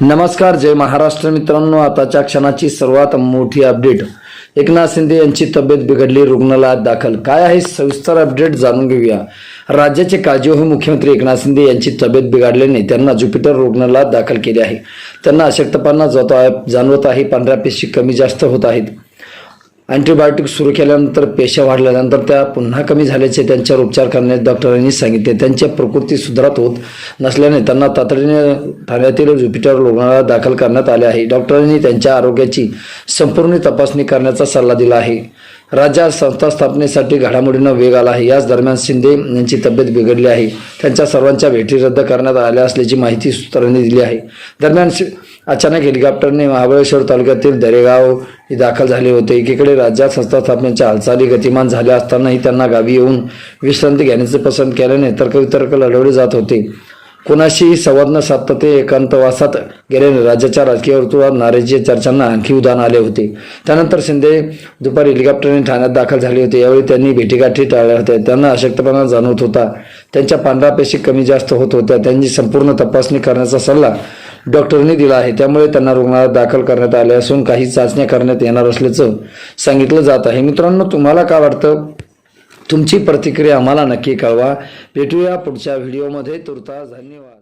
नमस्कार जय महाराष्ट्र मित्रांनो. आताच्या क्षणाची सर्वात मोठी अपडेट. एकनाथ शिंदे यांची तब्येत बिघडली रुग्णालयात दाखल. काय आहे सविस्तर अपडेट जाणून घेऊया. राज्याचे काळजीवाहू मुख्यमंत्री एकनाथ शिंदे यांची तब्येत बिघडल्याने त्यांना ज्युपिटर रुग्णालयात दाखल केले आहे. त्यांना अशक्तपणा जातो आहे जाणवत आहे पांढऱ्या पेशी कमी जास्त होत आहेत. अँटीबायोटिक सुरू केल्यानंतर पेशा वाढल्यानंतर त्या पुन्हा कमी झाल्याचे त्यांच्यावर उपचार करण्यास डॉक्टरांनी सांगितले. त्यांची प्रकृती सुधारत होत नसल्याने त्यांना तातडीने ठाण्यातील ज्युपिटर रुग्णालयात दाखल करण्यात आले आहे. डॉक्टरांनी त्यांच्या आरोग्याची संपूर्ण तपासणी करण्याचा सल्ला दिला आहे. राज्यात संस्था स्थापनेसाठी घडामोडींना वेग आला आहे. याच दरम्यान शिंदे यांची तब्येत बिघडली आहे. त्यांच्या सर्वांच्या भेटी रद्द करण्यात आल्या असल्याची माहिती सूत्रांनी दिली आहे. दरम्यान शि- अचानक हेलिकॉप्टरने महाबळेश्वर तालुक्यातील दरेगाव दाखल झाले होते. एकीकडे राज्यात संस्था स्थापनेच्या हालचाली गतिमान झाल्या असतानाही त्यांना गावी येऊन विश्रांती घेण्याचे पसंत केल्याने तर्कवितर्क लढवले जात होते. कुणाशीही संवाद न साधता ते एकांतवासात गेल्याने राज्याच्या राजकीय वर्तुळात नाराजी चर्चांना आणखी उदाहरण आले होते. त्यानंतर शिंदे दुपारी हेलिकॉप्टरने ठाण्यात दाखल झाले होते. यावेळी त्यांनी भेटीगाठी टाळल्या होत्या. त्यांना अशक्तपणा जाणवत होता. त्यांच्या पांढऱ्या पेशी कमी जास्त होत होत्या. त्यांची संपूर्ण तपासणी करण्याचा सल्ला डॉक्टरनी दिला आहे. त्यामुळे त्यांना रुग्णालयात दाखल करण्यात आले असून काही चाचण्या करण्यात येणार असल्याचं सांगितलं जात आहे. मित्रांनो तुम्हाला काय वाटतं? तुमची प्रतिक्रिया आम्हाला नक्की कळवा. भेटूया पुढच्या व्हिडिओमध्ये. तुर्ता धन्यवाद.